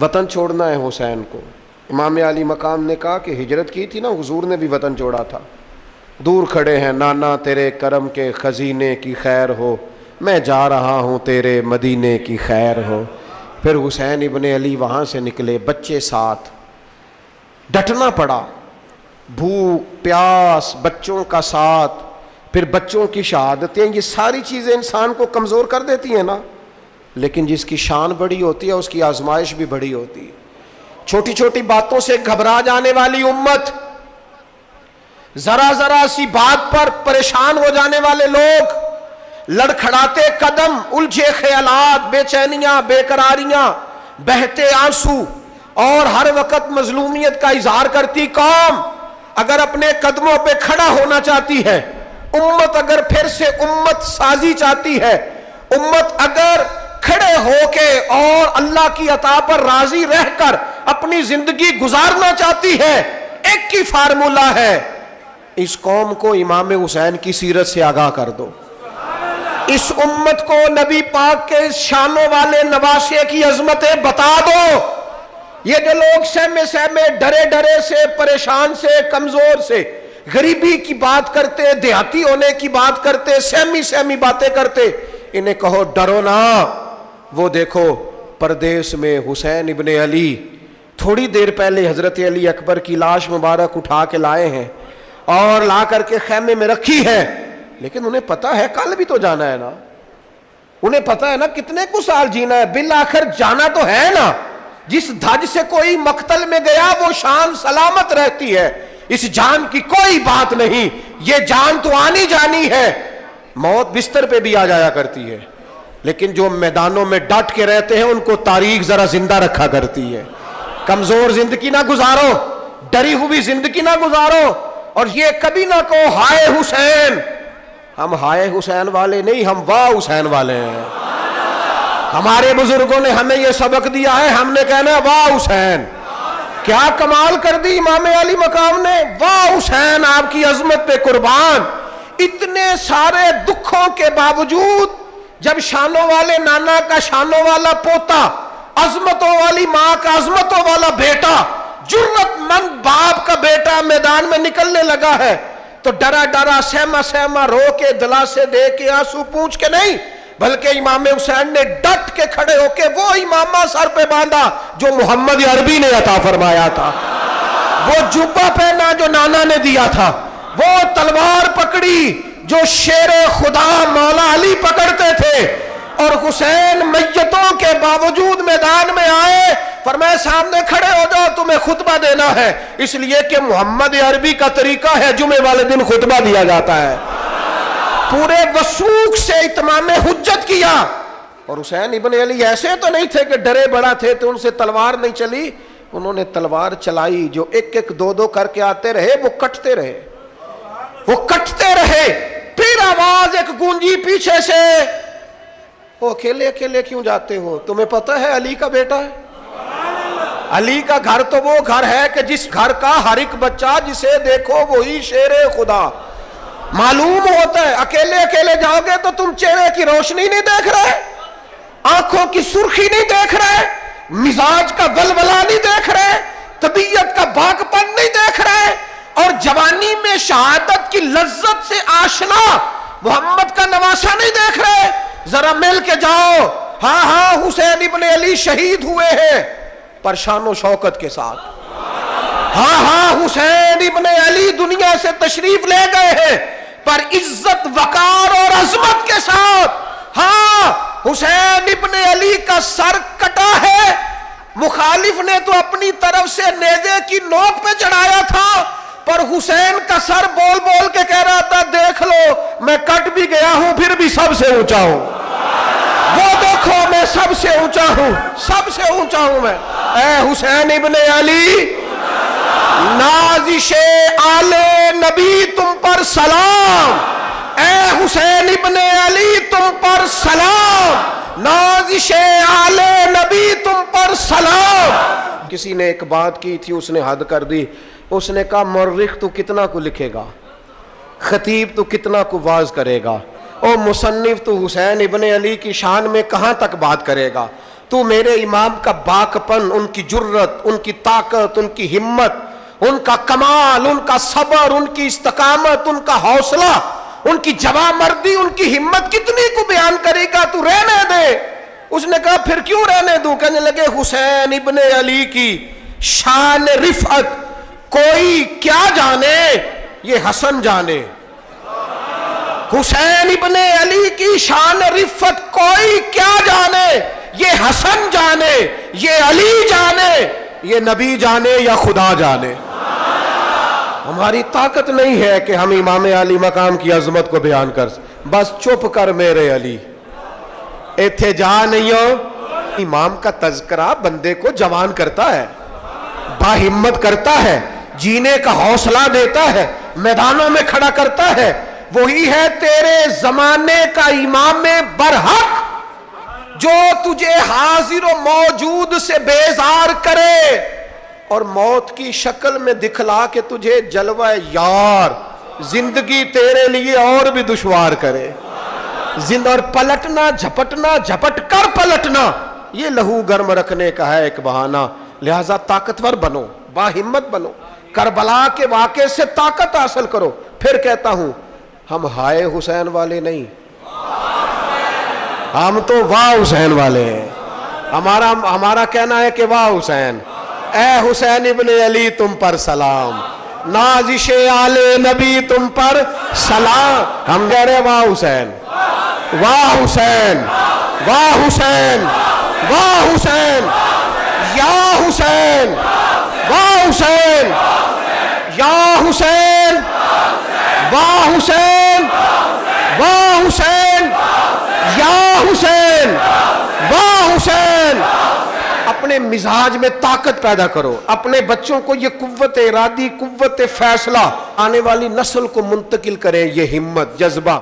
وطن چھوڑنا ہے حسین کو۔ امام علی مقام نے کہا کہ ہجرت کی تھی نا، حضور نے بھی وطن چھوڑا تھا۔ دور کھڑے ہیں، نانا تیرے کرم کے خزینے کی خیر ہو۔ میں جا رہا ہوں تیرے مدینے کی خیر ہو۔ پھر حسین ابن علی وہاں سے نکلے، بچے ساتھ۔ ڈٹنا پڑا۔ بھوک پیاس، بچوں کا ساتھ۔ پھر بچوں کی شہادتیں، یہ ساری چیزیں انسان کو کمزور کر دیتی ہیں نا۔ لیکن جس کی شان بڑی ہوتی ہے، اس کی آزمائش بھی بڑی ہوتی ہے۔ چھوٹی چھوٹی باتوں سے گھبرا جانے والی امت، ذرا ذرا سی بات پر پریشان ہو جانے والے لوگ، لڑکھڑاتے قدم، الجھے خیالات، بے چینیاں، بے قراریاں، بہتے آنسو، اور ہر وقت مظلومیت کا اظہار کرتی قوم۔ اگر اپنے قدموں پہ کھڑا ہونا چاہتی ہے، امت اگر پھر سے امت سازی چاہتی ہے، امت اگر کھڑے ہو کے اور اللہ کی عطا پر راضی رہ کر اپنی زندگی گزارنا چاہتی ہے، ایک ہی فارمولہ ہے۔ اس قوم کو امام حسین کی سیرت سے آگاہ کر دو۔ اس امت کو نبی پاک کے شانوں والے نواسے کی عظمتیں بتا دو۔ یہ جو لوگ سہمے سہمے، ڈرے ڈرے سے، پریشان سے، کمزور سے، غریبی کی بات کرتے، دیہاتی ہونے کی بات کرتے، سہمی سہمی باتیں کرتے، انہیں کہو ڈرو نا۔ وہ دیکھو، پردیس میں حسین ابن علی تھوڑی دیر پہلے حضرت علی اکبر کی لاش مبارک اٹھا کے لائے ہیں اور لا کر کے خیمے میں رکھی ہے لیکن انہیں پتا ہے، کل بھی تو جانا ہے نا۔ انہیں پتا ہے نا کتنے کو سال جینا ہے۔ بالآخر جانا تو ہے نا۔ جس دھج سے کوئی مقتل میں گیا، وہ شان سلامت رہتی ہے۔ اس جان کی کوئی بات نہیں۔ یہ جان تو آنی جانی ہے۔ موت بستر پہ بھی آ جایا کرتی ہے۔ لیکن جو میدانوں میں ڈٹ کے رہتے ہیں، ان کو تاریخ ذرا زندہ رکھا کرتی ہے۔ کمزور زندگی نہ گزارو، ڈری ہوئی زندگی نہ گزارو۔ اور یہ کبھی نہ کہو، ہائے حسین۔ ہم ہائے حسین والے نہیں، ہم واہ حسین والے ہیں۔ ہمارے بزرگوں نے ہمیں یہ سبق دیا ہے، ہم نے کہنا، واہ حسین۔ کیا کمال کر دی امام علی مقام نے؟ واہ حسین، آپ کی عظمت پہ قربان۔ اتنے سارے دکھوں کے باوجود جب شانوں والے نانا کا شانوں والا پوتا، عظمتوں والی ماں کا عظمتوں والا بیٹا جرت مند باپ کا بیٹا میدان میں نکلنے لگا ہے، تو ڈرا ڈرا سہما سہما رو کے دلا سے دے کے آنسو پوچھ کے نہیں، بلکہ امام حسین نے ڈٹ کے کھڑے ہو کے وہ امامہ سر پہ باندھا جو محمد عربی نے عطا فرمایا تھا۔ وہ جبہ پہنا جو نانا نے دیا تھا۔ وہ تلوار پکڑی جو شیر خدا مولا علی پکڑتے تھے اور حسین میتوں کے باوجود میدان میں آئے، فرمائے سامنے کھڑے ہو جاؤ، تمہیں خطبہ دینا ہے۔ اس لیے کہ محمد عربی کا طریقہ ہے، جمعے والے دن خطبہ دیا جاتا ہے۔ پورے وسوخ سے اتمام حجت کیا۔ اور حسین ابن علی ایسے تو نہیں تھے کہ ڈرے بڑا تھے تو ان سے تلوار نہیں چلی۔ انہوں نے تلوار چلائی، جو ایک ایک دو دو کر کے آتے رہے، وہ کٹتے رہے۔ وہ کٹتے رہے۔ پھر آواز ایک گونجی پیچھے سے۔ وہ اکیلے اکیلے کیوں جاتے ہو؟ تمہیں پتا ہے علی کا بیٹا ہے؟ علی کا گھر تو وہ گھر ہے کہ جس گھر کا ہر ایک بچہ جسے دیکھو وہی شیر خدا۔ معلوم ہوتا ہے، اکیلے اکیلے جاؤ گے تو تم چہرے کی روشنی نہیں دیکھ رہے؟ آنکھوں کی سرخی نہیں دیکھ رہے؟ مزاج کا ولولا نہیں دیکھ رہے؟ طبیعت کا باغ پن نہیں دیکھ رہے؟ اور جوانی میں شہادت کی لذت سے آشنا، محمد کا نواسا نہیں دیکھ رہے؟ ذرا مل کے جاؤ۔ ہاں ہاں حسین ابن علی شہید ہوئے ہیں۔ پرشان و شوکت کے ساتھ۔ ہاں ہاں حسین ابن علی دنیا سے تشریف لے گئے ہیں۔ پر عزت، وقار اور عظمت کے ساتھ۔ ہاں حسین ابن علی کا سر کٹا ہے۔ مخالف نے تو اپنی طرف سے نیزے کی نوک پہ چڑھایا تھا۔ پر حسین کا سر بول بول کے کہہ رہا تھا، دیکھ لو، میں کٹ بھی گیا ہوں، پھر بھی سب سے اونچا ہوں۔ میں سب سے اونچا ہوں، سب سے اونچا ہوں میں۔ اے حسین ابن علی، نازش آل نبی تم پر سلام۔ اے حسین ابن علی، تم پر سلام۔ نازش آل نبی تم پر سلام۔ کسی نے ایک بات کی تھی، اس نے حد کر دی۔ اس نے کہا مرخ تو کتنا کو لکھے گا؟ خطیب تو کتنا کو واز کرے گا؟ او مصنف تو حسین ابن علی کی شان میں کہاں تک بات کرے گا؟ تو میرے امام کا باکپن، ان کی جرت ان کی طاقت، ان کی ہمت، ان کا کمال، ان کا صبر، ان کی استقامت، ان کا حوصلہ، ان کی جوا مردی ان کی ہمت کتنی کو بیان کرے گا تو رہنے دے۔ اس نے کہا، پھر کیوں رہنے دوں؟ کہنے لگے، حسین ابن علی کی شان رفعت، کوئی کیا جانے؟ یہ حسن جانے۔ حسین ابن علی کی شان رفت کوئی کیا جانے؟ یہ حسن جانے، یہ علی جانے، یہ نبی جانے یا خدا جانے۔ ہماری طاقت نہیں ہے کہ ہم امام علی مقام کی عظمت کو بیان کر بس چپ کر میرے علی۔ ایتھے جا نہیں ہو۔ امام کا تذکرہ بندے کو جوان کرتا ہے با ہمت کرتا ہے، جینے کا حوصلہ دیتا ہے، میدانوں میں کھڑا کرتا ہے۔ وہی ہے تیرے زمانے کا امام برحق جو تجھے حاضر و موجود سے بیزار کرے اور موت کی شکل میں دکھلا کے تجھے جلوہ یار، زندگی تیرے لیے اور بھی دشوار کرے۔ زند اور پلٹنا، جھپٹنا، جھپٹ کر پلٹنا، یہ لہو گرم رکھنے کا ہے ایک بہانہ۔ لہذا طاقتور بنو با ہمت بنو۔ کربلا کے واقعے سے طاقت حاصل کرو۔ پھر کہتا ہوں ہم ہائے حسین والے نہیں۔ ہم تو واہ حسین والے ہیں۔ ہمارا ہمارا کہنا ہے کہ واہ حسین۔ اے حسین ابن علی، تم پر سلام۔ نازش آل نبی، تم پر سلام۔ ہم کہہ رہے واہ حسین۔ واہ حسین۔ واہ حسین۔ واہ حسین۔ یا حسین۔ واہ حسین۔ یا حسین۔ واہ حسین واہ حسین، یا حسین، واہ حسین۔ اپنے مزاج میں طاقت پیدا کرو، اپنے بچوں کو یہ قوت ارادی، قوت فیصلہ آنے والی نسل کو منتقل کریں، یہ ہمت، جذبہ۔